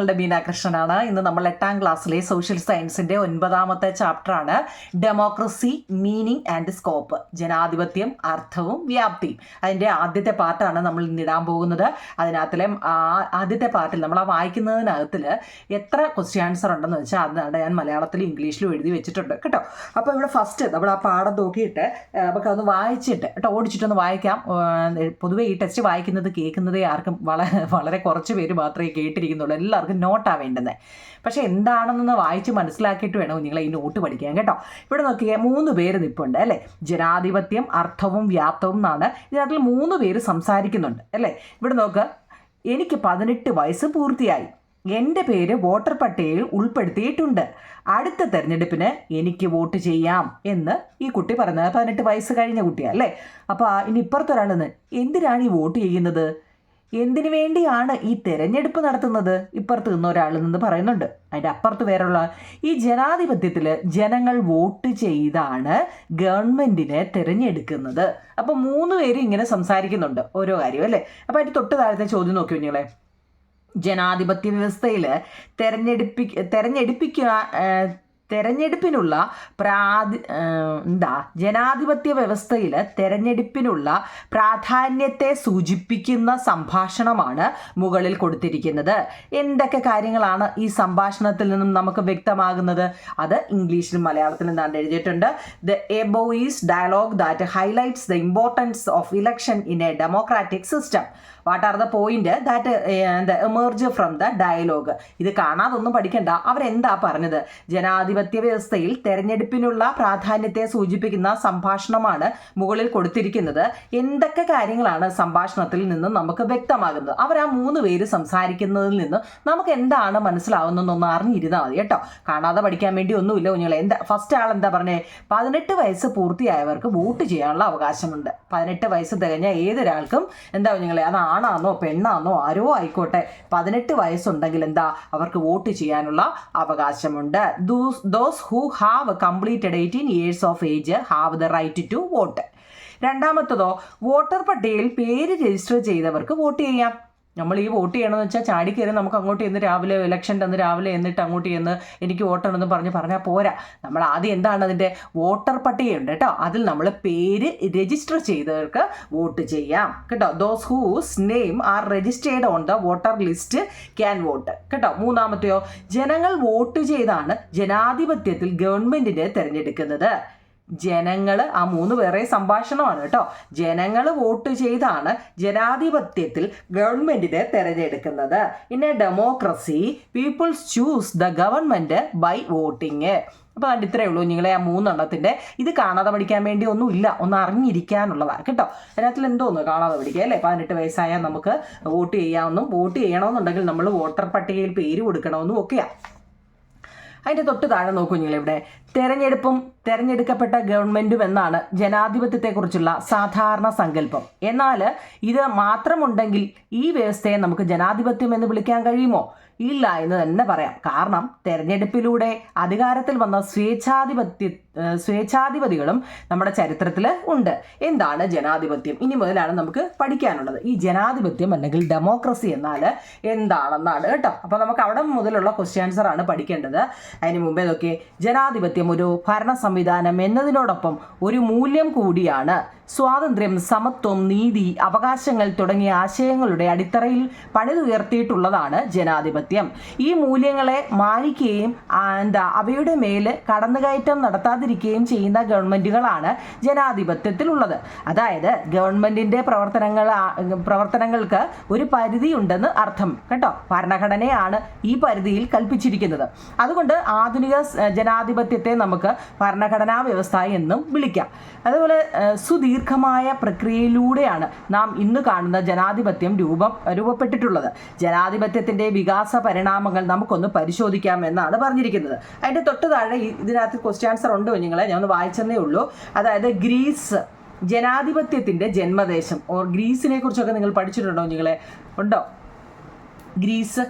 നിങ്ങളുടെ ബീനാകൃഷ്ണനാണ് ഇന്ന് നമ്മൾ എട്ടാം ക്ലാസ്സിലെ സോഷ്യൽ സയൻസിന്റെ ഒൻപതാമത്തെ ചാപ്റ്ററാണ് ഡെമോക്രസി മീനിങ് ആൻഡ് സ്കോപ്പ് ജനാധിപത്യം അർത്ഥവും വ്യാപ്തിയും. അതിന്റെ ആദ്യത്തെ പാർട്ടാണ് നമ്മൾ ഇന്നിടാൻ പോകുന്നത്. അതിനകത്തിലെ ആദ്യത്തെ പാർട്ടിൽ നമ്മൾ ആ വായിക്കുന്നതിനകത്തിൽ എത്ര ക്വസ്റ്റ്യൻ ആൻസർ ഉണ്ടെന്ന് വെച്ചാൽ അതിനാണ് ഞാൻ മലയാളത്തിലും ഇംഗ്ലീഷിലും എഴുതി വെച്ചിട്ടുണ്ട്. കേട്ടോ? അപ്പോൾ ഇവിടെ ഫസ്റ്റ് നമ്മൾ ആ പാഠം നോക്കിയിട്ട് നമുക്ക് നമുക്കതൊന്ന് വായിച്ചിട്ട് കേട്ടോ? ഓടിച്ചിട്ടൊന്ന് വായിക്കാം. പൊതുവേ ഈ ടെസ്റ്റ് വായിക്കുന്നത് കേൾക്കുന്നതേ ആർക്കും വളരെ വളരെ കുറച്ച് പേര് മാത്രമേ കേട്ടിരിക്കുന്നുള്ളൂ. എല്ലാവർക്കും നോട്ടാ വേണ്ടുന്നത് പക്ഷേ എന്താണെന്നൊന്ന് വായിച്ച് മനസ്സിലാക്കിയിട്ട് വേണം നിങ്ങൾ ഈ നോട്ട് പഠിക്കാൻ കേട്ടോ. ഇവിടെ നോക്കിയാൽ മൂന്ന് പേര് നിൽപ്പുണ്ട് അല്ലേ? ജനാധിപത്യം അർത്ഥവും വ്യാപ്തവും എന്നാണ്. ഇതിനകത്തിൽ മൂന്ന് പേര് സംസാരിക്കുന്നുണ്ട് അല്ലേ? ഇവിടെ നോക്ക് എനിക്ക് പതിനെട്ട് വയസ്സ് പൂർത്തിയായി. എന്റെ പേര് വോട്ടർ പട്ടികയിൽ ഉൾപ്പെടുത്തിയിട്ടുണ്ട്. അടുത്ത തെരഞ്ഞെടുപ്പിന് എനിക്ക് വോട്ട് ചെയ്യാം എന്ന് ഈ കുട്ടി പറഞ്ഞത് പതിനെട്ട് വയസ്സ് കഴിഞ്ഞ കുട്ടിയാണ് അല്ലേ? അപ്പോൾ ഇനി ഇപ്പുറത്തൊരാളെന്ന് എന്തിനാണ് ഈ വോട്ട് ചെയ്യുന്നത്? എന്തിനു വേണ്ടിയാണ് ഈ തെരഞ്ഞെടുപ്പ് നടത്തുന്നത്? ഇപ്പുറത്ത് നിന്ന് ഒരാൾ നിന്ന് പറയുന്നുണ്ട്. അതിന്റെ അപ്പുറത്ത് വേറെയുള്ള ഈ ജനാധിപത്യത്തിൽ ജനങ്ങൾ വോട്ട് ചെയ്താണ് ഗവൺമെന്റിനെ തിരഞ്ഞെടുക്കുന്നത്. അപ്പോൾ മൂന്ന് പേര് ഇങ്ങനെ സംസാരിക്കുന്നുണ്ട് ഓരോ കാര്യം അല്ലേ? അപ്പോൾ അതിന്റെ തൊട്ട് താഴത്തെ ചോദ്യം നോക്കി കുഞ്ഞുങ്ങളെ. ജനാധിപത്യ വ്യവസ്ഥയിൽ തെരഞ്ഞെടുപ്പി തെരഞ്ഞെടുപ്പിക്കുക തെരഞ്ഞെടുപ്പിനുള്ള പ്രാതി എന്താ ജനാധിപത്യ വ്യവസ്ഥയിൽ തെരഞ്ഞെടുപ്പിനുള്ള പ്രാധാന്യത്തെ സൂചിപ്പിക്കുന്ന സംഭാഷണമാണ് മുകളിൽ കൊടുത്തിരിക്കുന്നത്. എന്തൊക്കെ കാര്യങ്ങളാണ് ഈ സംഭാഷണത്തിൽ നിന്നും നമുക്ക് വ്യക്തമാകുന്നത്? അത് ഇംഗ്ലീഷിലും മലയാളത്തിലും എന്താണ്ട് എഴുതിയിട്ടുണ്ട്. The above is dialogue that highlights the importance of election in a democratic system what are the point that emerge from the dialogue ഇത് കാണാതൊന്നും പഠിക്കണ്ട. അവരെന്താ പറഞ്ഞത്? ജനാധിപത്യ വ്യവസ്ഥയിൽ തെരഞ്ഞെടുപ്പിനുള്ള പ്രാധാന്യത്തെ സൂചിപ്പിക്കുന്ന സംഭാഷണമാണ് മുകളിൽ കൊടുത്തിരിക്കുന്നത്. എന്തൊക്കെ കാര്യങ്ങളാണ് സംഭാഷണത്തിൽ നിന്നും നമുക്ക് വ്യക്തമാകുന്നത്? അവർ ആ മൂന്ന് പേര് സംസാരിക്കുന്നതിൽ നിന്ന് നമുക്ക് എന്താണ് മനസ്സിലാവുന്നതെന്നൊന്ന് അറിഞ്ഞിരുന്നാൽ മതി കേട്ടോ. കാണാതെ പഠിക്കാൻ വേണ്ടി ഒന്നുമില്ല കുഞ്ഞുങ്ങളെ. എന്താ ഫസ്റ്റ് ആൾ എന്താ പറഞ്ഞേ? പതിനെട്ട് വയസ്സ് പൂർത്തിയായവർക്ക് വോട്ട് ചെയ്യാനുള്ള അവകാശമുണ്ട്. പതിനെട്ട് വയസ്സ് തികഞ്ഞ ഏതൊരാൾക്കും എന്താ കുഞ്ഞുങ്ങളെ? അത് ആണാന്നോ പെണ്ണാന്നോ ആരോ ആയിക്കോട്ടെ. പതിനെട്ട് വയസ്സുണ്ടെങ്കിൽ എന്താ? അവർക്ക് വോട്ട് ചെയ്യാനുള്ള അവകാശമുണ്ട്. Those who have completed eighteen years of age have the right to vote രണ്ടാമത്തതോ voter പട്ടികയിൽ പേര് രജിസ്റ്റർ ചെയ്തവർക്ക് വോട്ട് ചെയ്യാം. നമ്മൾ ഈ വോട്ട് ചെയ്യണമെന്ന് വെച്ചാൽ ചാടി കയറി നമുക്ക് അങ്ങോട്ട് ചെന്ന് രാവിലെ ഇലക്ഷൻ തന്ന് രാവിലെ എന്നിട്ട് അങ്ങോട്ട് ചെന്ന് എനിക്ക് വോട്ടെന്ന് പറഞ്ഞ് പറഞ്ഞാൽ പോരാ. നമ്മൾ ആദ്യം എന്താണ് അതിന്റെ വോട്ടർ പട്ടികയുണ്ട് കേട്ടോ. അതിൽ നമ്മൾ പേര് രജിസ്റ്റർ ചെയ്തവർക്ക് വോട്ട് ചെയ്യാം. കേട്ടോ. Those whose name are registered on the voter list can vote കേട്ടോ. മൂന്നാമത്തെയോ ജനങ്ങൾ വോട്ട് ചെയ്താണ് ജനാധിപത്യത്തിൽ ഗവൺമെന്റിനെ തിരഞ്ഞെടുക്കുന്നത്. ജനങ്ങൾ ആ മൂന്ന് പേരെ സംഭാഷണമാണ് കേട്ടോ. ജനങ്ങൾ വോട്ട് ചെയ്താണ് ജനാധിപത്യത്തിൽ ഗവൺമെന്റിനെ തെരഞ്ഞെടുക്കുന്നത്. In a democracy peoples choose the government by voting അപ്പോൾ അതിന്റെ ഇത്രയേ ഉള്ളൂ. നിങ്ങളെ ആ മൂന്നെണ്ണത്തിന്റെ ഇത് കാണാതെ പഠിക്കാൻ വേണ്ടി ഒന്നുമില്ല. ഒന്ന് അറിഞ്ഞിരിക്കാനുള്ളതാണ് കേട്ടോ. അതിനകത്തിൽ എന്തോന്ന് കാണാതെ പഠിക്കുക അല്ലേ? പതിനെട്ട് വയസ്സായാൽ നമുക്ക് വോട്ട് ചെയ്യാമെന്നും വോട്ട് ചെയ്യണമെന്നുണ്ടെങ്കിൽ നമ്മൾ വോട്ടർ പട്ടികയിൽ പേര് കൊടുക്കണമെന്നും ഒക്കെയാണ് അതിന്റെ തൊട്ട് താഴെ നോക്കൂ നിങ്ങൾ ഇവിടെ. തെരഞ്ഞെടുപ്പും തെരഞ്ഞെടുക്കപ്പെട്ട ഗവൺമെന്റും എന്നാണ് ജനാധിപത്യത്തെക്കുറിച്ചുള്ള സാധാരണ സങ്കല്പം. എന്നാൽ ഇത് മാത്രമുണ്ടെങ്കിൽ ഈ വ്യവസ്ഥയെ നമുക്ക് ജനാധിപത്യം എന്ന് വിളിക്കാൻ കഴിയുമോ? ഇല്ല എന്ന് തന്നെ പറയാം. കാരണം തെരഞ്ഞെടുപ്പിലൂടെ അധികാരത്തിൽ വന്ന സ്വേച്ഛാധിപത്യ സ്വേച്ഛാധിപതികളും നമ്മുടെ ചരിത്രത്തിൽ ഉണ്ട്. എന്താണ് ജനാധിപത്യം? ഇനി മുതലാണ് നമുക്ക് പഠിക്കാനുള്ളത്. ഈ ജനാധിപത്യം അല്ലെങ്കിൽ ഡെമോക്രസി എന്നാൽ എന്താണെന്നാണ് കേട്ടോ. അപ്പോൾ നമുക്ക് അവിടെ മുതലുള്ള ക്വസ്റ്റ്യൻ ആൻസർ ആണ് പഠിക്കേണ്ടത്. അതിന് മുമ്പേ ഇതൊക്കെ ജനാധിപത്യം ഒരു ഭരണ സംവിധാനം എന്നതിനോടൊപ്പം ഒരു മൂല്യം കൂടിയാണ്. സ്വാതന്ത്ര്യം സമത്വം നീതി അവകാശങ്ങൾ തുടങ്ങിയ ആശയങ്ങളുടെ അടിത്തറയിൽ പണിതുയർത്തിയിട്ടുള്ളതാണ് ജനാധിപത്യം. ഈ മൂല്യങ്ങളെ മാനിക്കുകയും എന്താ അവയുടെ മേൽ കടന്നുകയറ്റം നടത്താതിരിക്കുകയും ചെയ്യുന്ന ഗവൺമെന്റുകളാണ് ജനാധിപത്യത്തിലുള്ളത്. അതായത് ഗവൺമെന്റിന്റെ പ്രവർത്തനങ്ങൾ പ്രവർത്തനങ്ങൾക്ക് ഒരു പരിധിയുണ്ടെന്ന് അർത്ഥം. കേട്ടോ? ഭരണഘടനയാണ് ഈ പരിധിയിൽ കൽപ്പിച്ചിരിക്കുന്നത്. അതുകൊണ്ട് ആധുനിക ജനാധിപത്യത്തെ നമുക്ക് ഭരണഘടനാ വ്യവസ്ഥ എന്നും വിളിക്കാം. അതുപോലെ സുദീർഘമായ പ്രക്രിയയിലൂടെയാണ് നാം ഇന്ന് കാണുന്ന ജനാധിപത്യം രൂപം രൂപപ്പെട്ടിട്ടുള്ളത്. ജനാധിപത്യത്തിന്റെ വികാസ പരിണാമങ്ങൾ നമുക്കൊന്ന് പരിശോധിക്കാം എന്നാണ് പറഞ്ഞിരിക്കുന്നത്. അതിന്റെ തൊട്ട് താഴെ ഇതിനകത്ത് ക്വസ്റ്റ്യൻ ആൻസർ ഉണ്ട് കുഞ്ഞുങ്ങളെ ഞാൻ ഒന്ന് വായിച്ചെന്നേ ഉള്ളൂ. അതായത് ഗ്രീസ് ജനാധിപത്യത്തിന്റെ ജന്മദേശം. ഓർ ഗ്രീസിനെ കുറിച്ചൊക്കെ നിങ്ങൾ പഠിച്ചിട്ടുണ്ടോ കുഞ്ഞുങ്ങളെ ഉണ്ടോ? ഗ്രീസ്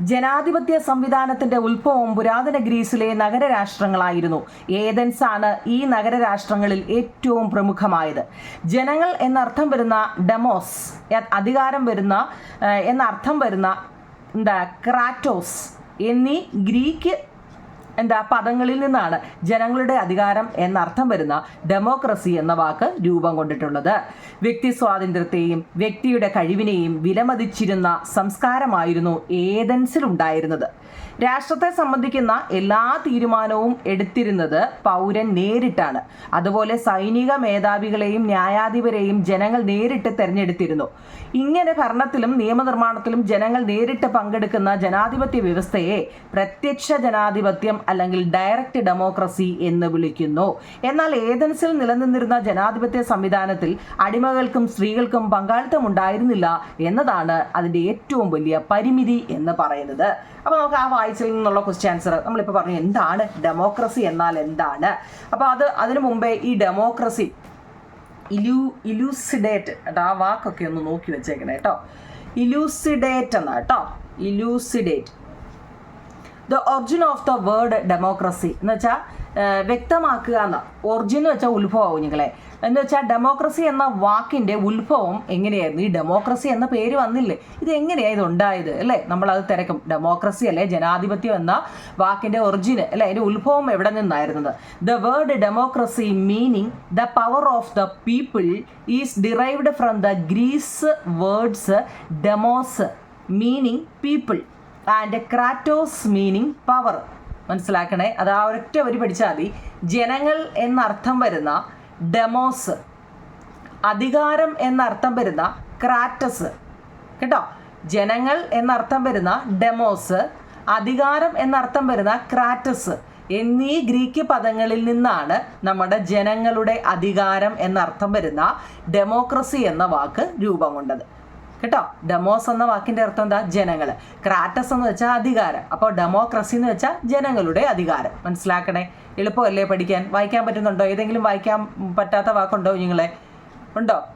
ജനാധിപത്യ സംവിധാനത്തിന്റെ ഉത്ഭവം പുരാതന ഗ്രീസിലെ നഗരരാഷ്ട്രങ്ങളായിരുന്നു. ഏതൻസ് ആണ് ഈ നഗരരാഷ്ട്രങ്ങളിൽ ഏറ്റവും പ്രമുഖമായത്? ജനങ്ങൾ എന്നർത്ഥം വരുന്ന ഡെമോസ് അധികാരം വരുന്ന എന്നർത്ഥം വരുന്ന എന്താ ക്രാറ്റോസ് എന്നീ ഗ്രീക്ക് എന്താ പദങ്ങളിൽ നിന്നാണ് ജനങ്ങളുടെ അധികാരം എന്നർത്ഥം വരുന്ന ഡെമോക്രസി എന്ന വാക്ക് രൂപം കൊണ്ടിട്ടുള്ളത്. വ്യക്തി സ്വാതന്ത്ര്യത്തെയും വ്യക്തിയുടെ കഴിവിനെയും വിലമതിച്ചിരുന്ന സംസ്കാരമായിരുന്നു ഏതൻസിൽ ഉണ്ടായിരുന്നത്. രാഷ്ട്രത്തെ സംബന്ധിക്കുന്ന എല്ലാ തീരുമാനവും എടുത്തിരുന്നത് പൗരൻ നേരിട്ടാണ്. അതുപോലെ സൈനിക മേധാവികളെയും ന്യായാധിപരെയും ജനങ്ങൾ നേരിട്ട് തെരഞ്ഞെടുത്തിരുന്നു. ഇങ്ങനെ ഭരണത്തിലും നിയമനിർമ്മാണത്തിലും ജനങ്ങൾ നേരിട്ട് പങ്കെടുക്കുന്ന ജനാധിപത്യ വ്യവസ്ഥയെ പ്രത്യക്ഷ ജനാധിപത്യം അല്ലെങ്കിൽ ഡയറക്റ്റ് ഡെമോക്രസി എന്ന് വിളിക്കുന്നു. എന്നാൽ ഏതൻസിൽ നിലനിന്നിരുന്ന ജനാധിപത്യ സംവിധാനത്തിൽ അടിമകൾക്കും സ്ത്രീകൾക്കും പങ്കാളിത്തം ഉണ്ടായിരുന്നില്ല എന്നതാണ് അതിന്റെ ഏറ്റവും വലിയ പരിമിതി എന്ന് പറയുന്നത്. അപ്പോൾ നമുക്ക് ആ വായിച്ചിൽ നിന്നുള്ള ക്വസ്റ്റ്യൻ ആൻസർ നമ്മളിപ്പോൾ പറഞ്ഞു എന്താണ് ഡെമോക്രസി എന്നാൽ എന്താണ്? അപ്പോൾ അത് അതിനു മുമ്പേ ഈ ഡെമോക്രസി ഇലു ഇലൂസിഡേറ്റ്. കേട്ടോ ആ വാക്കൊക്കെ ഒന്ന് നോക്കി വെച്ചേക്കണേ കേട്ടോ ഇലൂസിഡേറ്റ് എന്നാ കേട്ടോ elucidate. The origin of the word democracy എന്ന് വെച്ചാൽ വ്യക്തമാക്കുക എന്ന. ഒറിജിൻ എന്ന് വെച്ചാൽ ഉത്ഭവമാവും നിങ്ങളെ. എന്ന് വെച്ചാൽ ഡെമോക്രസി എന്ന വാക്കിന്റെ ഉത്ഭവം എങ്ങനെയായിരുന്നു? ഈ ഡെമോക്രസി എന്ന പേര് വന്നില്ലേ? ഇത് എങ്ങനെയാണ് ഇത് ഉണ്ടായത്? അല്ലേ? നമ്മളത് തിരക്കും. ഡെമോക്രസി അല്ലേ? ജനാധിപത്യം എന്ന വാക്കിന്റെ ഒറിജിന് അല്ലേ? അതിന്റെ ഉത്ഭവം എവിടെ നിന്നായിരുന്നത്? The word democracy meaning the power of the people is derived from the Greece words demos meaning people and kratos meaning power മനസ്സിലാക്കണേ? അത് ആ ഒരൊറ്റ വരി പഠിച്ചാൽ മതി. ജനങ്ങൾ എന്നർത്ഥം വരുന്ന ഡെമോസ്. അധികാരം എന്നർത്ഥം വരുന്ന ക്രാറ്റസ്. കേട്ടോ? ജനങ്ങൾ എന്നർത്ഥം വരുന്ന ഡെമോസ്. അധികാരം എന്നർത്ഥം വരുന്ന ക്രാറ്റസ്. എന്നീ ഗ്രീക്ക് പദങ്ങളിൽ നിന്നാണ് നമ്മുടെ ജനങ്ങളുടെ അധികാരം എന്നർത്ഥം വരുന്ന ഡെമോക്രസി എന്ന വാക്ക് രൂപം കൊണ്ടത്. കേട്ടോ? ഡെമോസ് എന്ന വാക്കിന്റെ അർത്ഥം എന്താ? ജനങ്ങൾ ക്രാറ്റസ് എന്ന് വെച്ചാൽ അധികാരം. അപ്പോൾ ഡെമോക്രസി എന്ന് വെച്ചാൽ ജനങ്ങളുടെ അധികാരം. മനസ്സിലാക്കണേ? എളുപ്പമല്ലേ പഠിക്കാൻ? വായിക്കാൻ പറ്റുന്നുണ്ടോ? ഏതെങ്കിലും വായിക്കാൻ പറ്റാത്ത വാക്കുണ്ടോ നിങ്ങളെ? ഉണ്ടോ?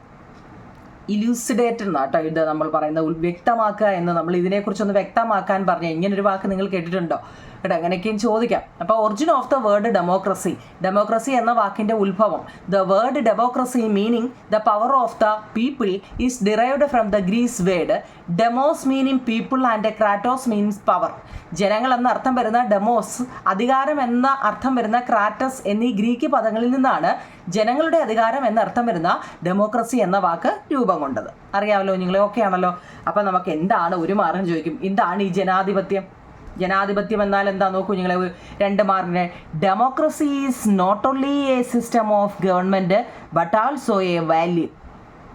ഇലൂസിഡേറ്റ് എന്നാട്ടോ ഇത് നമ്മൾ പറയുന്നത്. വ്യക്തമാക്കുക എന്ന് നമ്മൾ ഇതിനെക്കുറിച്ചൊന്ന് വ്യക്തമാക്കാൻ പറഞ്ഞ ഇങ്ങനൊരു വാക്ക് നിങ്ങൾ കേട്ടിട്ടുണ്ടോ? കേട്ടോ അങ്ങനെയൊക്കെയും ചോദിക്കാം. അപ്പോൾ origin of the word democracy democracy എന്ന വാക്കിന്റെ ഉത്ഭവം. The word democracy meaning the power of the people is derived from the Greece word demos meaning people and kratos means power ജനങ്ങൾ എന്ന അർത്ഥം വരുന്ന ഡെമോസ് അധികാരം എന്ന അർത്ഥം വരുന്ന ക്രാറ്റസ് എന്നീ ഗ്രീക്ക് പദങ്ങളിൽ നിന്നാണ് ജനങ്ങളുടെ അധികാരം എന്ന അർത്ഥം വരുന്ന ഡെമോക്രസി എന്ന വാക്ക് രൂപം കൊണ്ടത്. അറിയാമല്ലോ നിങ്ങളെ ഓക്കെ ആണല്ലോ? അപ്പം നമുക്ക് എന്താണ് ഒരു മാർഗം ചോദിക്കും? എന്താണ് ഈ ജനാധിപത്യം? ജനാധിപത്യം എന്നാൽ എന്താ നോക്കൂ നിങ്ങൾ രണ്ട് മാർക്കിന് democracy is not only a system of government but also a value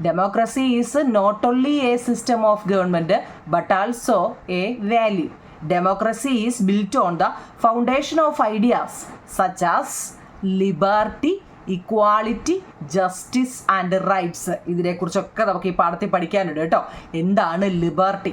democracy is not only a system of government but also a value democracy is built on the foundation of ideas such as liberty equality justice and rights ഇതിനെക്കുറിച്ചൊക്കെ നമുക്ക് ഈ പാഠത്തിൽ പഠിക്കാനുണ്ട് കേട്ടോ. എന്താണ് liberty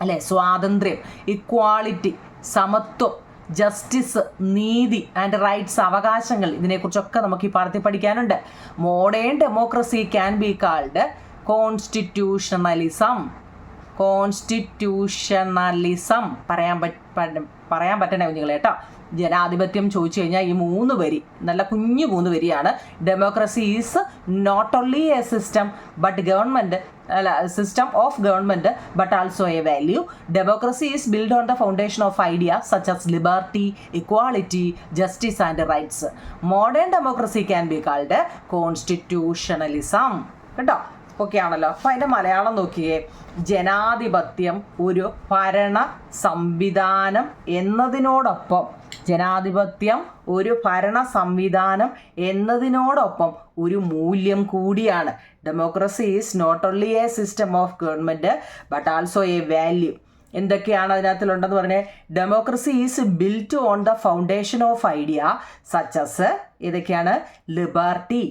അല്ലെ? സ്വാതന്ത്ര്യം equality സമത്വം ജസ്റ്റിസ് നീതി ആൻഡ് റൈറ്റ്സ് അവകാശങ്ങൾ ഇതിനെക്കുറിച്ചൊക്കെ നമുക്ക് ഈ പാഠത്തിൽ പഠിക്കാനുണ്ട്. Modern democracy can be called constitutionalism constitutionalism പറയാൻ പറയാൻ പറ്റണേ കുഞ്ഞുങ്ങളെ കേട്ടോ. ജനാധിപത്യം ചോദിച്ചു കഴിഞ്ഞാൽ ഈ മൂന്ന് വരി നല്ല കുഞ്ഞു മൂന്ന് വരിയാണ്. Democracy is not only a system but government അല്ല system of government but also a value democracy is build on the foundation of idea such as liberty equality justice and rights modern democracy can be called constitutionalism കേട്ടോ? Okay ആണല്ലോ. അപ്പോൾ അതിന്റെ മലയാളം നോക്കിയേ. ജനാധിപത്യം ഒരു ഭരണ സംവിധാനം എന്നതിനോടൊപ്പം ജനാധിപത്യം ഒരു ഭരണ സംവിധാനം എന്നതിനോടൊപ്പം ഒരു മൂല്യം കൂടിയാണ്. Democracy is not only a system of government but also a value എന്തൊക്കെയാണ് അതിനകത്തിലുണ്ടെന്ന് പറഞ്ഞാൽ democracy is built on the foundation of idea such as ഇതൊക്കെയാണ് ലിബർട്ടി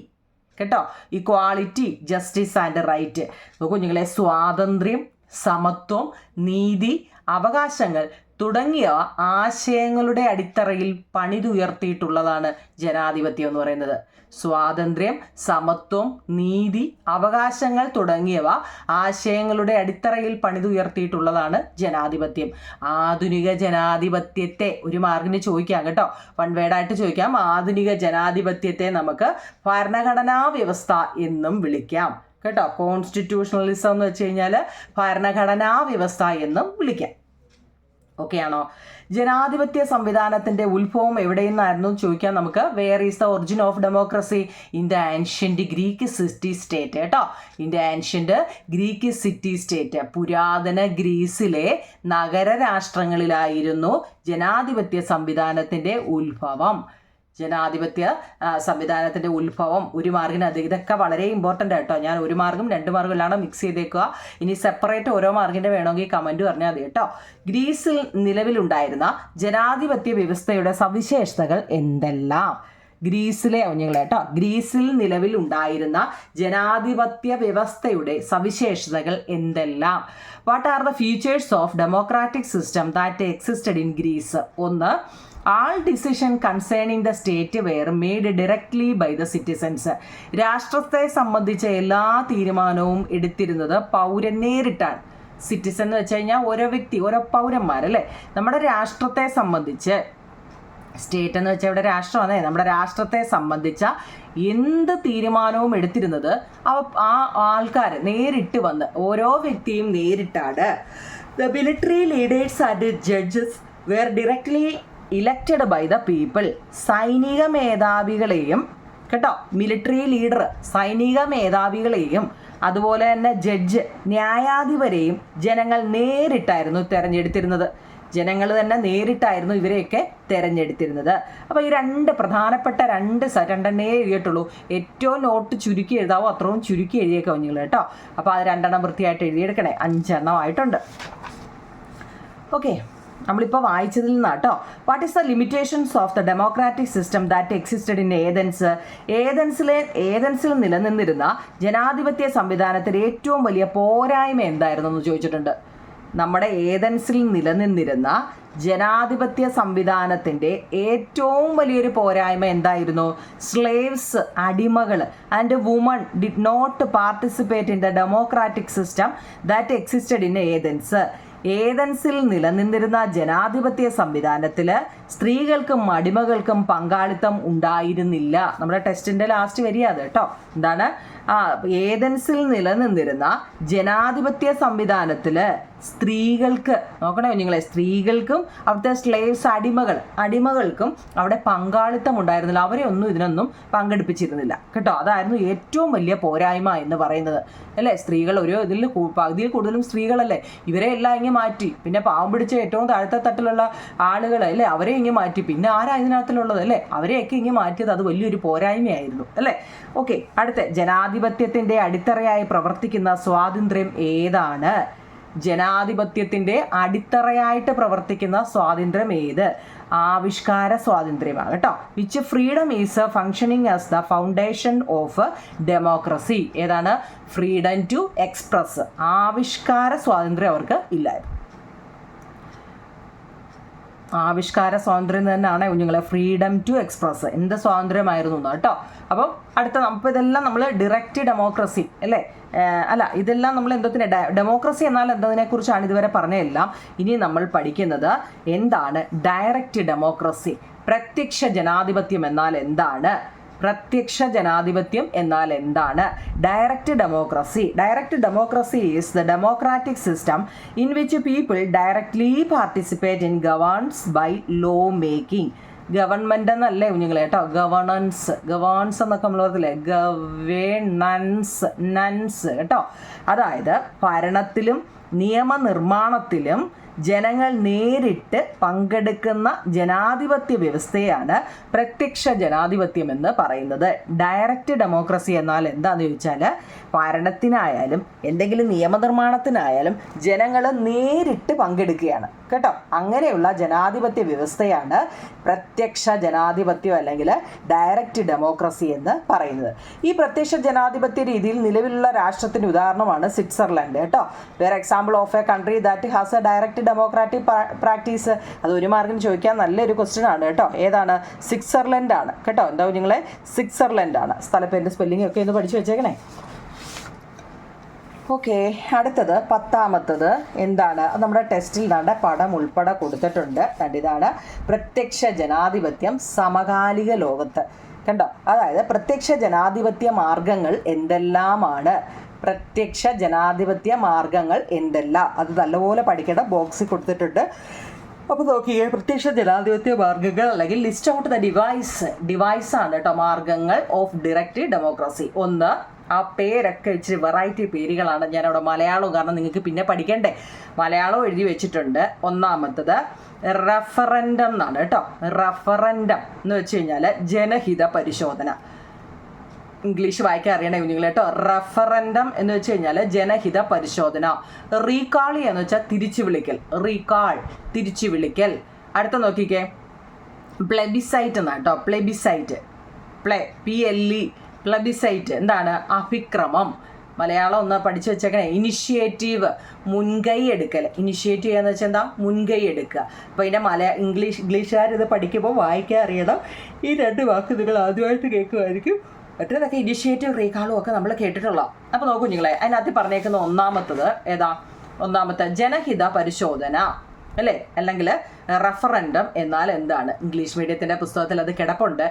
കേട്ടോ? ഇക്വാളിറ്റി ജസ്റ്റിസ് ആൻഡ് റൈറ്റ് കുഞ്ഞുങ്ങളെ സ്വാതന്ത്ര്യം സമത്വം നീതി അവകാശങ്ങൾ തുടങ്ങിയ ആശയങ്ങളുടെ അടിത്തറയിൽ പണിതുയർത്തിയിട്ടുള്ളതാണ് ജനാധിപത്യം എന്ന് പറയുന്നത്. സ്വാതന്ത്ര്യം സമത്വം നീതി അവകാശങ്ങൾ തുടങ്ങിയവ ആശയങ്ങളുടെ അടിത്തറയിൽ പണിതുയർത്തിയിട്ടുള്ളതാണ് ജനാധിപത്യം. ആധുനിക ജനാധിപത്യത്തെ ഒരു മാർഗിന് ചോദിക്കാം കേട്ടോ. വൺ വേഡായിട്ട് ചോദിക്കാം. ആധുനിക ജനാധിപത്യത്തെ നമുക്ക് ഭരണഘടനാ വ്യവസ്ഥ എന്നും വിളിക്കാം കേട്ടോ. കോൺസ്റ്റിറ്റ്യൂഷണലിസം എന്ന് വെച്ച് കഴിഞ്ഞാൽ ഭരണഘടനാ വ്യവസ്ഥ എന്നും വിളിക്കാം. ഓക്കെ ആണോ ജനാധിപത്യ സംവിധാനത്തിന്റെ ഉത്ഭവം എവിടെ നിന്നായിരുന്നു ചോദിക്കാൻ നമുക്ക്. Where is the origin of democracy in the ancient Greek city state കേട്ടോ. In the ancient Greek city state പുരാതന ഗ്രീസിലെ നഗര രാഷ്ട്രങ്ങളിലായിരുന്നു ജനാധിപത്യ സംവിധാനത്തിന്റെ ഉത്ഭവം. ജനാധിപത്യ സംവിധാനത്തിന്റെ ഉത്ഭവം ഒരു മാർഗിന് അത് ഇതൊക്കെ വളരെ ഇമ്പോർട്ടന്റ് ആട്ടോ ഞാൻ ഒരു മാർഗം രണ്ട് മാർഗം എല്ലാം മിക്സ് ചെയ്തേക്കുക. ഇനി സെപ്പറേറ്റ് ഓരോ മാർഗിന്റെ വേണമെങ്കിൽ കമന്റ് പറഞ്ഞാൽ മതി കേട്ടോ. ഗ്രീസിൽ നിലവിലുണ്ടായിരുന്ന ജനാധിപത്യ വ്യവസ്ഥയുടെ സവിശേഷതകൾ എന്തെല്ലാം? ഗ്രീസിലെ കുഞ്ഞുങ്ങളെ കേട്ടോ. ഗ്രീസിൽ നിലവിൽ ഉണ്ടായിരുന്ന ജനാധിപത്യ വ്യവസ്ഥയുടെ സവിശേഷതകൾ എന്തെല്ലാം? What are the features of democratic system that existed in Greece ഒന്ന് all decision concerning the state were made directly by the citizens രാഷ്ട്രത്തെ സംബന്ധിച്ച എല്ലാ തീരുമാനവും എടുത്തിരുന്നത് പൗരൻ നേരിട്ടാണ്. സിറ്റിസൺ എന്ന് വെച്ച് കഴിഞ്ഞാൽ ഓരോ വ്യക്തി ഓരോ പൗരന്മാരല്ലേ? നമ്മുടെ രാഷ്ട്രത്തെ സംബന്ധിച്ച് സ്റ്റേറ്റ് എന്ന് വെച്ചാൽ ഇവിടെ രാഷ്ട്രമാണ്. നമ്മുടെ രാഷ്ട്രത്തെ സംബന്ധിച്ച എന്ത് തീരുമാനവും എടുത്തിരുന്നത് ആ ആൾക്കാർ നേരിട്ട് വന്ന് ഓരോ വ്യക്തിയും നേരിട്ടാണ്. The military leaders and judges were directly elected by the people സൈനിക മേധാവികളെയും കേട്ടോ മിലിറ്ററി ലീഡർ സൈനിക മേധാവികളെയും അതുപോലെ തന്നെ ജഡ്ജ് ന്യായാധിപരെയും ജനങ്ങൾ നേരിട്ടായിരുന്നു തിരഞ്ഞെടുത്തിരുന്നത്. ജനങ്ങൾ തന്നെ നേരിട്ടായിരുന്നു ഇവരെയൊക്കെ തിരഞ്ഞെടുത്തിരുന്നത്. അപ്പോൾ ഈ രണ്ട് പ്രധാനപ്പെട്ട രണ്ട് രണ്ടെണ്ണേ എഴുതിയിട്ടുള്ളൂ. ഏറ്റവും നോട്ട് ചുരുക്കി എഴുതാവോ അത്രയും ചുരുക്കി എഴുതിയേക്കോ നിങ്ങൾ കേട്ടോ. അപ്പോൾ അത് രണ്ടെണ്ണം വൃത്തിയായിട്ട് എഴുതിയെടുക്കണേ. അഞ്ചെണ്ണം ആയിട്ടുണ്ട് ഓക്കെ നമ്മളിപ്പോൾ വായിച്ചതിൽ നിന്നാണ് കേട്ടോ. What is the limitations of the democratic system that existed in Athens ഏതൻസിലെ ഏതൻസിൽ നിലനിന്നിരുന്ന ജനാധിപത്യ സംവിധാനത്തിൽ ഏറ്റവും വലിയ പോരായ്മ എന്തായിരുന്നു എന്ന് ചോദിച്ചിട്ടുണ്ട്. നമ്മുടെ ഏതൻസിൽ നിലനിന്നിരുന്ന ജനാധിപത്യ സംവിധാനത്തിന്റെ ഏറ്റവും വലിയൊരു പോരായ്മ എന്തായിരുന്നു? സ്ലേവ്സ് അടിമകൾ and woman did not participate in the democratic system that existed in Athens ഏതൻസിൽ നിലനിന്നിരുന്ന ജനാധിപത്യ സംവിധാനത്തിൽ സ്ത്രീകൾക്കും അടിമകൾക്കും പങ്കാളിത്തം ഉണ്ടായിരുന്നില്ല. നമ്മുടെ ടെസ്റ്റിന്റെ ലാസ്റ്റ് വരിക അത് കേട്ടോ. എന്താണ്? ഏതൻസിൽ നിലനിന്നിരുന്ന ജനാധിപത്യ സംവിധാനത്തിൽ സ്ത്രീകൾക്ക് നോക്കണേ കുഞ്ഞുങ്ങളെ സ്ത്രീകൾക്കും അവിടുത്തെ സ്ലേവ്സ് അടിമകൾ അടിമകൾക്കും അവിടെ പങ്കാളിത്തം ഉണ്ടായിരുന്നില്ല. അവരെ ഒന്നും ഇതിനൊന്നും പങ്കെടുപ്പിച്ചിരുന്നില്ല. കേട്ടോ അതായിരുന്നു ഏറ്റവും വലിയ പോരായ്മ എന്ന് പറയുന്നത്. അല്ലേ? സ്ത്രീകൾ ഒരു ഇതിൽ പകുതിയിൽ കൂടുതലും സ്ത്രീകളല്ലേ? ഇവരെ എല്ലാം ഇങ്ങനെ മാറ്റി. പിന്നെ പാവം പിടിച്ച ഏറ്റവും താഴത്തെ തട്ടിലുള്ള ആളുകൾ അല്ലേ? അവരെ ഇങ്ങനെ മാറ്റി. പിന്നെ ആരാ ഇതിനകത്തിലുള്ളത് അല്ലേ? അവരെയൊക്കെ ഇങ്ങ് മാറ്റിയത് അത് വലിയൊരു പോരായ്മയായിരുന്നു അല്ലേ? ഓക്കെ അടുത്ത. ജനാധിപത്യത്തിന്റെ അടിത്തറയായി പ്രവർത്തിക്കുന്ന സ്വാതന്ത്ര്യം ഏതാണ്? ജനാധിപത്യത്തിന്റെ അടിത്തറയായിട്ട് പ്രവർത്തിക്കുന്ന സ്വാതന്ത്ര്യം ഏത്? ആവിഷ്കാര സ്വാതന്ത്ര്യമാണ് കേട്ടോ. Which freedom is functioning as the foundation of democracy ഏതാണ്? ഫ്രീഡം ടു എക്സ്പ്രസ് ആവിഷ്കാര സ്വാതന്ത്ര്യം അവർക്ക് ഇല്ലായിരുന്നു. ആവിഷ്കാര സ്വാതന്ത്ര്യം തന്നെയാണ് കുഞ്ഞുങ്ങളെ. ഫ്രീഡം ടു എക്സ്പ്രസ് എന്ത് സ്വാതന്ത്ര്യമായിരുന്നു എന്ന് കേട്ടോ. അപ്പം അടുത്ത അപ്പോൾ ഇതെല്ലാം നമ്മൾ ഡിറക്റ്റ് ഡെമോക്രസി അല്ലേ? അല്ല ഇതെല്ലാം നമ്മൾ എന്തത്തിന് ഡെമോക്രസി എന്നാൽ എന്തതിനെക്കുറിച്ചാണ് ഇതുവരെ പറഞ്ഞതെല്ലാം ഇനി നമ്മൾ പഠിക്കുന്നത് എന്താണ് ഡയറക്റ്റ് ഡെമോക്രസി പ്രത്യക്ഷ ജനാധിപത്യം എന്നാൽ എന്താണ് പ്രത്യക്ഷ ജനാധിപത്യം എന്നാൽ എന്താണ്? Direct democracy direct democracy is the democratic system in which people directly participate in governs by law making government എന്നല്ലേ കുഞ്ഞുങ്ങളെ കേട്ടോ? ഗവേണൻസ് ഗവേൺസ് എന്നൊക്കെ നമ്മൾ പറഞ്ഞില്ലേ ഗവേണൻസ് നൻസ് കേട്ടോ? അതായത് ഭരണത്തിലും നിയമനിർമ്മാണത്തിലും ജനങ്ങൾ നേരിട്ട് പങ്കെടുക്കുന്ന ജനാധിപത്യ വ്യവസ്ഥയാണ് പ്രത്യക്ഷ ജനാധിപത്യം എന്ന് പറയുന്നത്. ഡയറക്റ്റ് ഡെമോക്രസി എന്നാൽ എന്താണെന്ന് ചോദിച്ചാൽ ഭരണത്തിനായാലും എന്തെങ്കിലും നിയമനിർമ്മാണത്തിനായാലും ജനങ്ങൾ നേരിട്ട് പങ്കെടുക്കുകയാണ്. കേട്ടോ? അങ്ങനെയുള്ള ജനാധിപത്യ വ്യവസ്ഥയാണ് പ്രത്യക്ഷ ജനാധിപത്യം അല്ലെങ്കിൽ ഡയറക്റ്റ് ഡെമോക്രസി എന്ന് പറയുന്നത്. ഈ പ്രത്യക്ഷ ജനാധിപത്യ രീതിയിൽ നിലവിലുള്ള രാഷ്ട്രത്തിന് ഉദാഹരണമാണ് സ്വിറ്റ്സർലൻഡ് കേട്ടോ? വേറെ example of a country that has a direct democratic practice അത് ഒരു മാർക്കിന് ചോദിക്കാൻ നല്ലൊരു ക്വസ്റ്റ്യൻ ആണ് കേട്ടോ. ഏതാണ്? സിക്സർലൻഡ് ആണ്. കേട്ടോ? എന്താ നിങ്ങളെ സ്വിറ്റ്സർലൻഡ് ആണ്. സ്ഥലപ്പേരിന്റെ സ്പെല്ലിംഗ് ഒക്കെ ഒന്ന് പഠിച്ചു വെച്ചേക്കണേ. ഓക്കെ അടുത്തത് പത്താമത്തത് എന്താണ്? അത് നമ്മുടെ ടെസ്റ്റിൽ നിന്നാണ്ട് പടം ഉൾപ്പെടെ കൊടുത്തിട്ടുണ്ട്. കണ്ട് ഇതാണ് പ്രത്യക്ഷ ജനാധിപത്യം സമകാലിക ലോകത്ത്. കണ്ടോ? അതായത് പ്രത്യക്ഷ ജനാധിപത്യ മാർഗങ്ങൾ എന്തെല്ലാമാണ്? പ്രത്യക്ഷ ജനാധിപത്യ മാർഗങ്ങൾ എന്തെല്ലാം? അത് നല്ലപോലെ പഠിക്കേണ്ട ബോക്സിൽ കൊടുത്തിട്ടുണ്ട്. അപ്പോൾ നോക്കിയേ പ്രത്യക്ഷ ജനാധിപത്യ മാർഗങ്ങൾ അല്ലെങ്കിൽ list out the device device ആണ് കേട്ടോ മാർഗങ്ങൾ ഓഫ് ഡയറക്റ്റ് ഡെമോക്രസി ഒന്ന് ആ പേരൊക്കെ ഇച്ചിരി വെറൈറ്റി പേരുകളാണ്. ഞാനവിടെ മലയാളം കാരണം നിങ്ങൾക്ക് പിന്നെ പഠിക്കണ്ടേ. മലയാളം എഴുതി വെച്ചിട്ടുണ്ട്. ഒന്നാമത്തത് റഫറൻഡം എന്നാണ് കേട്ടോ റഫറൻഡം എന്ന് വെച്ച് കഴിഞ്ഞാൽ ജനഹിത പരിശോധന. ഇംഗ്ലീഷ് വായിക്കാൻ അറിയണ കുഞ്ഞുങ്ങൾ കേട്ടോ. റെഫറൻഡം എന്ന് വെച്ച് കഴിഞ്ഞാൽ ജനഹിത പരിശോധന. റീകാൾ എന്ന് വെച്ചാൽ തിരിച്ചു വിളിക്കൽ. റീകാൾ തിരിച്ചു വിളിക്കൽ. അടുത്ത നോക്കിക്കേ. പ്ലെബിസൈറ്റ് എന്നാണ് കേട്ടോ. പ്ലെബിസൈറ്റ് പ്ലെ പി എൽ ഇ പ്ലബിസൈറ്റ് എന്താണ്? അഭിക്രമം. മലയാളം ഒന്ന് പഠിച്ചു വെച്ചേക്കണേ. ഇനിഷ്യേറ്റീവ് മുൻകൈ എടുക്കൽ. ഇനിഷ്യേറ്റീവ് എന്ന് വെച്ചാൽ എന്താ? മുൻകൈ എടുക്കുക. അപ്പോൾ ഇതിന്റെ മല ഇംഗ്ലീഷ് ഇംഗ്ലീഷുകാർ ഇത് പഠിക്കുമ്പോൾ വായിക്കാൻ അറിയണം. ഈ രണ്ട് വാക്ക് നിങ്ങൾ ആദ്യമായിട്ട് കേൾക്കുമായിരിക്കും മറ്റേതൊക്കെ ഇനിഷ്യേറ്റീവ് റീകാളും ഒക്കെ നമ്മൾ കേട്ടിട്ടുള്ള അപ്പോൾ നോക്കൂ നിങ്ങളെ അതിനകത്ത് പറഞ്ഞേക്കുന്ന ഒന്നാമത്തത് ഏതാ? ഒന്നാമത്തെ ജനഹിത പരിശോധന അല്ലേ? അല്ലെങ്കിൽ റഫറൻഡം എന്നാൽ എന്താണ്? ഇംഗ്ലീഷ് മീഡിയത്തിന്റെ പുസ്തകത്തിൽ അത് കിടപ്പുണ്ട്.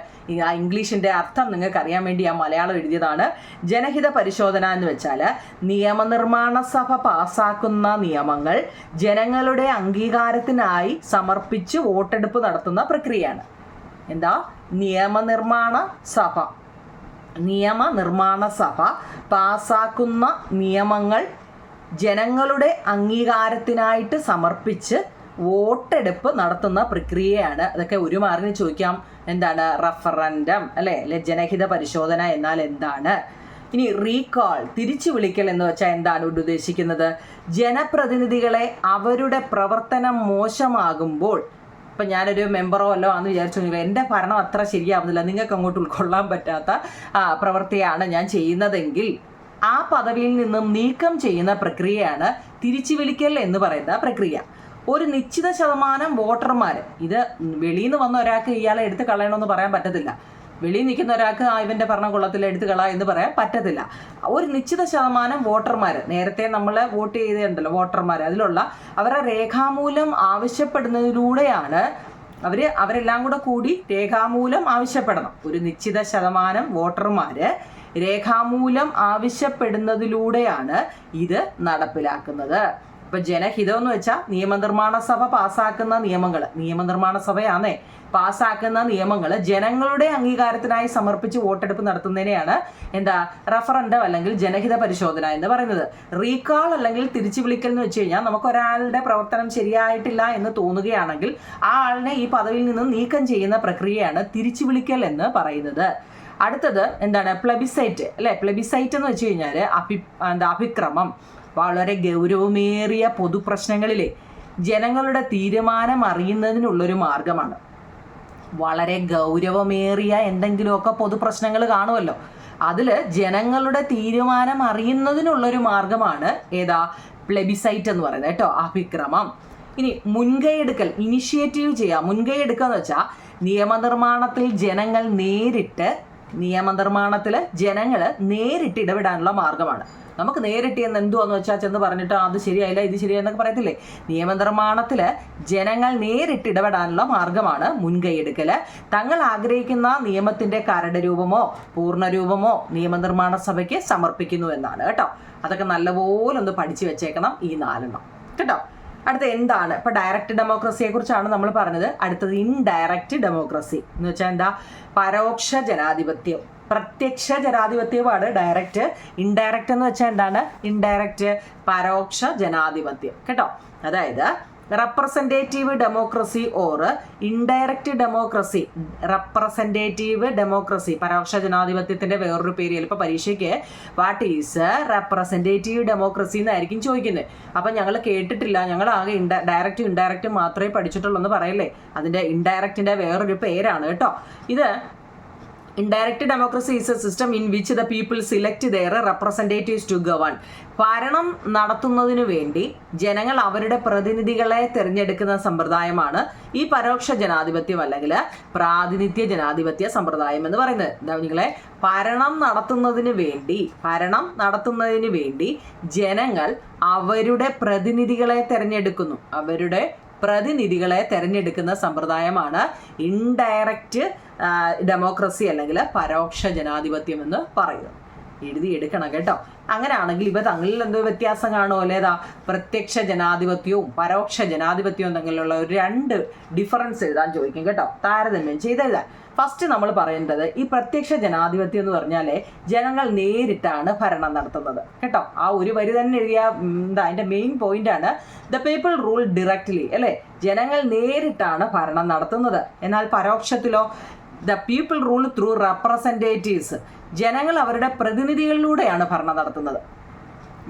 ആ ഇംഗ്ലീഷിന്റെ അർത്ഥം നിങ്ങൾക്ക് അറിയാൻ വേണ്ടി ആ മലയാളം എഴുതിയതാണ്. ജനഹിത പരിശോധന എന്ന് വെച്ചാൽ നിയമനിർമ്മാണ സഭ പാസാക്കുന്ന നിയമങ്ങൾ ജനങ്ങളുടെ അംഗീകാരത്തിനായി സമർപ്പിച്ച് വോട്ടെടുപ്പ് നടത്തുന്ന പ്രക്രിയയാണ്. എന്താ? നിയമനിർമ്മാണ സഭ. നിയമനിർമ്മാണ സഭ പാസാക്കുന്ന നിയമങ്ങൾ ജനങ്ങളുടെ അംഗീകാരത്തിനായിട്ട് സമർപ്പിച്ച് വോട്ടെടുപ്പ് നടത്തുന്ന പ്രക്രിയയാണ്. അതൊക്കെ ഒരു മാറിന് ചോദിക്കാം. എന്താണ്? റഫറൻഡം അല്ലേ? അല്ലെ ജനഹിത പരിശോധന എന്നാൽ എന്താണ്? ഇനി റീകോൾ തിരിച്ചു വിളിക്കൽ എന്ന് വെച്ചാൽ എന്താണ് ഉദ്ദേശിക്കുന്നത്? ജനപ്രതിനിധികളെ അവരുടെ പ്രവർത്തനം മോശമാകുമ്പോൾ ഇപ്പം ഞാനൊരു മെമ്പറോ അല്ലോ ആണെന്ന് വിചാരിച്ചു എന്റെ ഭരണം അത്ര ശരിയാവുന്നില്ല. നിങ്ങൾക്ക് അങ്ങോട്ട് ഉൾക്കൊള്ളാൻ പറ്റാത്ത പ്രവൃത്തിയാണ് ഞാൻ ചെയ്യുന്നതെങ്കിൽ ആ പദവിയിൽ നിന്നും നീക്കം ചെയ്യുന്ന പ്രക്രിയയാണ് തിരിച്ചു വിളിക്കൽ എന്ന് പറയുന്ന പ്രക്രിയ. ഒരു നിശ്ചിത ശതമാനം വോട്ടർമാർ ഇത് വെളിയിൽ നിന്ന് വന്ന ഒരാൾക്ക് ഇയാളെ എടുത്ത് കളയണമെന്ന് പറയാൻ പറ്റത്തില്ല. വെളിയിൽ നിൽക്കുന്ന ഒരാൾക്ക് ആ ഇവന്റെ ഭരണം എടുത്ത് കള എന്ന് പറയാൻ പറ്റത്തില്ല. ഒരു നിശ്ചിത ശതമാനം വോട്ടർമാർ നേരത്തെ നമ്മൾ വോട്ട് ചെയ്തിട്ടുണ്ടല്ലോ വോട്ടർമാർ അതിലുള്ള അവരുടെ രേഖാമൂലം ആവശ്യപ്പെടുന്നതിലൂടെയാണ് അവർ അവരെല്ലാം കൂടെ കൂടി രേഖാമൂലം ആവശ്യപ്പെടണം. ഒരു നിശ്ചിത ശതമാനം വോട്ടർമാർ രേഖാമൂലം ആവശ്യപ്പെടുന്നതിലൂടെയാണ് ഇത് നടപ്പിലാക്കുന്നത്. ഇപ്പൊ ജനഹിതം എന്ന് വെച്ചാൽ നിയമനിർമ്മാണ സഭ പാസ്സാക്കുന്ന നിയമങ്ങൾ നിയമനിർമ്മാണ സഭയാണേ പാസ്സാക്കുന്ന നിയമങ്ങൾ ജനങ്ങളുടെ അംഗീകാരത്തിനായി സമർപ്പിച്ച് വോട്ടെടുപ്പ് നടത്തുന്നതിനെയാണ് എന്താ റഫറൻഡം അല്ലെങ്കിൽ ജനഹിത പരിശോധന എന്ന് പറയുന്നത്. റീകാൾ അല്ലെങ്കിൽ തിരിച്ചു വിളിക്കൽ എന്ന് വെച്ച് കഴിഞ്ഞാൽ നമുക്ക് ഒരാളുടെ പ്രവർത്തനം ശരിയായിട്ടില്ല എന്ന് തോന്നുകയാണെങ്കിൽ ആ ആളിനെ ഈ പദവിയിൽ നിന്ന് നീക്കം ചെയ്യുന്ന പ്രക്രിയയാണ് തിരിച്ചു വിളിക്കൽ എന്ന് പറയുന്നത്. അടുത്തത് എന്താണ് പ്ലബിസൈറ്റ്. അല്ലെ? പ്ലബിസൈറ്റ് എന്ന് വെച്ച് കഴിഞ്ഞാൽ അഭി എന്താ അഭിക്രമം. വളരെ ഗൗരവമേറിയ പൊതുപ്രശ്നങ്ങളിലെ ജനങ്ങളുടെ തീരുമാനം അറിയുന്നതിനുള്ളൊരു മാർഗമാണ്. വളരെ ഗൗരവമേറിയ എന്തെങ്കിലുമൊക്കെ പൊതുപ്രശ്നങ്ങൾ കാണുമല്ലോ. അതിൽ ജനങ്ങളുടെ തീരുമാനം അറിയുന്നതിനുള്ളൊരു മാർഗമാണ് ഏതാ? പ്ലെബിസൈറ്റ് എന്ന് പറയുന്നത് കേട്ടോ അഭിക്രമം. ഇനി മുൻകൈ എടുക്കൽ ഇനിഷ്യേറ്റീവ് ചെയ്യുക. മുൻകൈ എടുക്കുക എന്ന് വെച്ചാൽ നിയമനിർമ്മാണത്തിൽ ജനങ്ങൾ നേരിട്ട് നിയമനിർമ്മാണത്തിൽ ജനങ്ങൾ നേരിട്ട് ഇടപെടാനുള്ള മാർഗമാണ്. നമുക്ക് നേരിട്ട് എന്ന് എന്തുവാന്ന് വെച്ചാൽ ചെന്ന് പറഞ്ഞിട്ട് അത് ശരിയായില്ല ഇത് ശരിയായെന്നൊക്കെ പറയത്തില്ലേ? നിയമനിർമ്മാണത്തിൽ ജനങ്ങൾ നേരിട്ട് ഇടപെടാനുള്ള മാർഗമാണ് മുൻകൈയെടുക്കൽ തങ്ങൾ ആഗ്രഹിക്കുന്ന നിയമത്തിന്റെ കരട് രൂപമോ പൂർണരൂപമോ നിയമനിർമ്മാണ സഭയ്ക്ക് സമർപ്പിക്കുന്നു എന്നാണ് കേട്ടോ. അതൊക്കെ നല്ലപോലെ ഒന്ന് പഠിച്ചു വെച്ചേക്കണം ഈ നാലെണ്ണം. കേട്ടോ? അടുത്ത എന്താണ്? ഇപ്പൊ ഡയറക്റ്റ് ഡെമോക്രസിയെ കുറിച്ചാണ് നമ്മൾ പറഞ്ഞത്. അടുത്തത് ഇൻഡയറക്റ്റ് ഡെമോക്രസി എന്ന് വെച്ചാൽ എന്താ? പരോക്ഷ ജനാധിപത്യം. പ്രത്യക്ഷ ജനാധിപത്യമാണ് ഡയറക്റ്റ് ഇൻഡയറക്റ്റ് എന്ന് വെച്ചാൽ എന്താണ്? ഇൻഡയറക്റ്റ് പരോക്ഷ ജനാധിപത്യം. കേട്ടോ? അതായത് representative democracy or indirect democracy representative democracy പരോക്ഷ ജനാധിപത്യത്തിന്റെ വേറൊരു പേര് ചിലപ്പോൾ പരീക്ഷയ്ക്ക് വാട്ട് ഈസ് റെപ്രസെന്റേറ്റീവ് ഡെമോക്രസി എന്നായിരിക്കും ചോദിക്കുന്നത്. അപ്പം ഞങ്ങൾ കേട്ടിട്ടില്ല. ഞങ്ങൾ ആകെ ഇൻഡ ഡയറക്റ്റ് ഇൻഡയറക്റ്റ് മാത്രമേ പഠിച്ചിട്ടുള്ളൂ എന്ന് പറയല്ലേ? അതിന്റെ ഇൻഡയറക്റ്റിന്റെ വേറൊരു പേരാണ് കേട്ടോ. ഇത് indirect democracy is a system in which the people select their representatives to govern ഭരണം നടത്തുന്നതിനു വേണ്ടി ജനങ്ങൾ അവരുടെ പ്രതിനിധികളെ തിരഞ്ഞെടുക്കുന്ന സമ്പ്രദായമാണ് ഈ പരോക്ഷ ജനാധിപത്യം അല്ലെങ്കിൽ പ്രാതിനിധ്യ ജനാധിപത്യ സമ്പ്രദായം എന്ന് പറയുന്നത്. എന്താ നിങ്ങളെ ഭരണം നടത്തുന്നതിന് വേണ്ടി ഭരണം നടത്തുന്നതിന് വേണ്ടി ജനങ്ങൾ അവരുടെ പ്രതിനിധികളെ തിരഞ്ഞെടുക്കുന്നു. അവരുടെ പ്രതിനിധികളെ തെരഞ്ഞെടുക്കുന്ന സമ്പ്രദായമാണ് ഇൻഡയറക്റ്റ് ഡെമോക്രസി അല്ലെങ്കിൽ പരോക്ഷ ജനാധിപത്യം എന്ന് പറയുന്നത്. എഴുതി എടുക്കണം കേട്ടോ. അങ്ങനെയാണെങ്കിൽ ഇവ തങ്ങളിൽ എന്തോ വ്യത്യാസം കാണുമോ? അല്ലേതാ പ്രത്യക്ഷ ജനാധിപത്യവും പരോക്ഷ ജനാധിപത്യവും തമ്മിലുള്ള ഒരു രണ്ട് ഡിഫറൻസ് എഴുതാൻ ചോദിക്കും കേട്ടോ. താരതമ്യം ചെയ്തെഴുതാൻ. ഫസ്റ്റ് നമ്മൾ പറയേണ്ടത് ഈ പ്രത്യക്ഷ ജനാധിപത്യം എന്ന് പറഞ്ഞാൽ ജനങ്ങൾ നേരിട്ടാണ് ഭരണം നടത്തുന്നത്. കേട്ടോ? ആ ഒരു വരി തന്നെ എഴുതിയ എന്താ അതിന്റെ മെയിൻ പോയിന്റ് ആണ് ദ പീപ്പിൾ റൂൾ ഡിറക്ട്ലി അല്ലേ? ജനങ്ങൾ നേരിട്ടാണ് ഭരണം നടത്തുന്നത്. എന്നാൽ പരോക്ഷത്തിലോ the people rule through representatives ജനങ്ങൾ അവരുടെ പ്രതിനിധികളിലൂടെയാണ് ഭരണം നടത്തുന്നത്.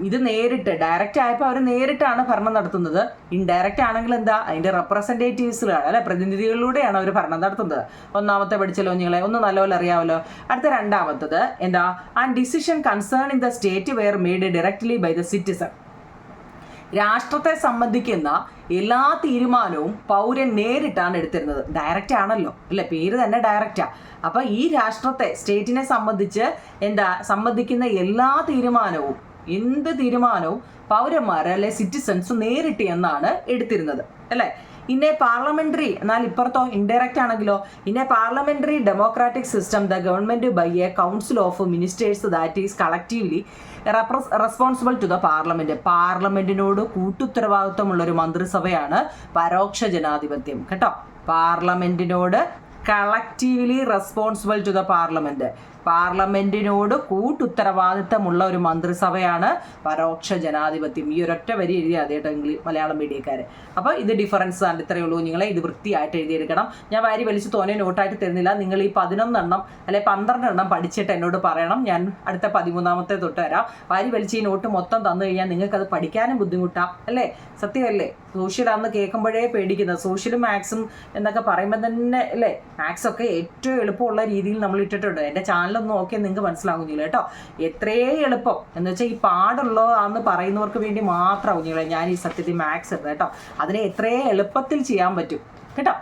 ഇത് നേരിട്ട് ഡയറക്റ്റ് ആയപ്പോൾ അവർ നേരിട്ടാണ് ഭരണം നടത്തുന്നത്. ഇൻഡയറക്റ്റ് ആണെങ്കിൽ എന്താ? അതിന്റെ റെപ്രസെന്റേറ്റീവ്സിലാണ് അല്ലെ? പ്രതിനിധികളിലൂടെയാണ് അവർ ഭരണം നടത്തുന്നത്. ഒന്നാമത്തെ പഠിച്ചല്ലോ നിങ്ങളെ ഒന്ന് നല്ലപോലെ അറിയാമല്ലോ അടുത്ത രണ്ടാമത്തത് എന്താ? And decision concern in the state were made directly by the citizen രാഷ്ട്രത്തെ സംബന്ധിക്കുന്ന എല്ലാ തീരുമാനവും പൗരൻ നേരിട്ടാണ് എടുത്തിരുന്നത്. ഡയറക്റ്റ് ആണല്ലോ. അല്ലെ? പേര് തന്നെ ഡയറക്റ്റാ അപ്പൊ ഈ രാഷ്ട്രത്തെ സ്റ്റേറ്റിനെ സംബന്ധിച്ച് എന്താ? സംബന്ധിക്കുന്ന എല്ലാ തീരുമാനവും എന്ത് തീരുമാനവും പൗരന്മാർ അല്ലെ സിറ്റിസൺസ് നേരിട്ട് എന്നാണ് എടുത്തിരുന്നത്. അല്ലെ? ഇന്നെ പാർലമെന്ററി എന്നാൽ ഇപ്പുറത്തോ ഇൻഡയറക്റ്റ് ആണെങ്കിലോ ഇന്നെ parliamentary democratic system the government by a council of ministers that is collectively responsible to the parliament പാർലമെന്റിനോട് കൂട്ടുത്തരവാദിത്വമുള്ള ഒരു മന്ത്രിസഭയാണ് പരോക്ഷ ജനാധിപത്യം. കേട്ടോ? പാർലമെന്റിനോട് collectively responsible to the parliament പാർലമെന്റിനോട് കൂട്ടുത്തരവാദിത്തമുള്ള ഒരു മന്ത്രിസഭയാണ് പരോക്ഷ ജനാധിപത്യം. ഈ ഒരൊറ്റ വരി എഴുതി അതേട്ടോ ഇംഗ്ലീഷ് മലയാളം മീഡിയക്കാർ അപ്പോൾ ഇത് ഡിഫറൻസ് ആണ്. ഇത്രയേ ഉള്ളൂ. നിങ്ങളെ ഇത് വൃത്തിയായിട്ട് എഴുതിയെടുക്കണം. ഞാൻ വാരി വലിച്ച് തോനെ നോട്ടായിട്ട് തരുന്നില്ല. നിങ്ങൾ ഈ പതിനൊന്നെണ്ണം അല്ലെ പന്ത്രണ്ടെണ്ണം പഠിച്ചിട്ട് എന്നോട് പറയണം. ഞാൻ അടുത്ത പതിമൂന്നാമത്തെ തൊട്ട് വരാം. വാരി വലിച്ച് ഈ നോട്ട് മൊത്തം തന്നു കഴിഞ്ഞാൽ നിങ്ങൾക്ക് അത് പഠിക്കാനും ബുദ്ധിമുട്ടാം. അല്ലേ? സത്യമല്ലേ? സോഷ്യൽ അന്ന് കേൾക്കുമ്പോഴേ പേടിക്കുന്നത്. സോഷ്യലും മാത്സും എന്നൊക്കെ പറയുമ്പോൾ തന്നെ അല്ലേ? മാത്സൊക്കെ ഏറ്റവും എളുപ്പമുള്ള രീതിയിൽ നമ്മൾ ഇട്ടിട്ടുണ്ട്. എന്റെ ചാനലൊന്ന് നോക്കിയാൽ നിങ്ങൾക്ക് മനസ്സിലാകുന്നില്ല കേട്ടോ. എത്രയേ എളുപ്പം. എന്ന് വെച്ചാൽ ഈ പാടുള്ളതാന്ന് പറയുന്നവർക്ക് വേണ്ടി മാത്രം ഞാൻ ഈ സത്യത്തിൽ മാത്സ് ഇടുന്നത് കേട്ടോ. അതിനെ എത്രയേ എളുപ്പത്തിൽ ചെയ്യാൻ പറ്റും. കേട്ടോ?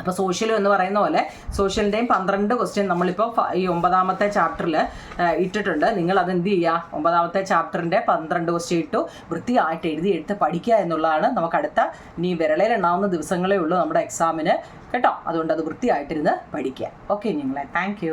അപ്പോൾ സോഷ്യലും എന്ന് പറയുന്ന പോലെ സോഷ്യലിന്റെയും പന്ത്രണ്ട് ക്വസ്റ്റ്യൻ നമ്മളിപ്പോൾ ഈ ഒമ്പതാമത്തെ ചാപ്റ്ററിൽ ഇട്ടിട്ടുണ്ട്. നിങ്ങൾ അത് എന്ത് ചെയ്യുക ഒമ്പതാമത്തെ ചാപ്റ്ററിന്റെ പന്ത്രണ്ട് ക്വസ്റ്റ്യൻ ഇട്ടു. വൃത്തിയായിട്ട് എഴുതി എടുത്ത് പഠിക്കുക എന്നുള്ളതാണ് നമുക്ക് അടുത്ത ഇനി വിരളയിൽ ഉണ്ടാവുന്ന ദിവസങ്ങളേ ഉള്ളൂ നമ്മുടെ എക്സാമിന് കേട്ടോ? അതുകൊണ്ട് അത് വൃത്തിയായിട്ടിരുന്ന് പഠിക്കുക. ഓക്കെ നിങ്ങളെ. താങ്ക്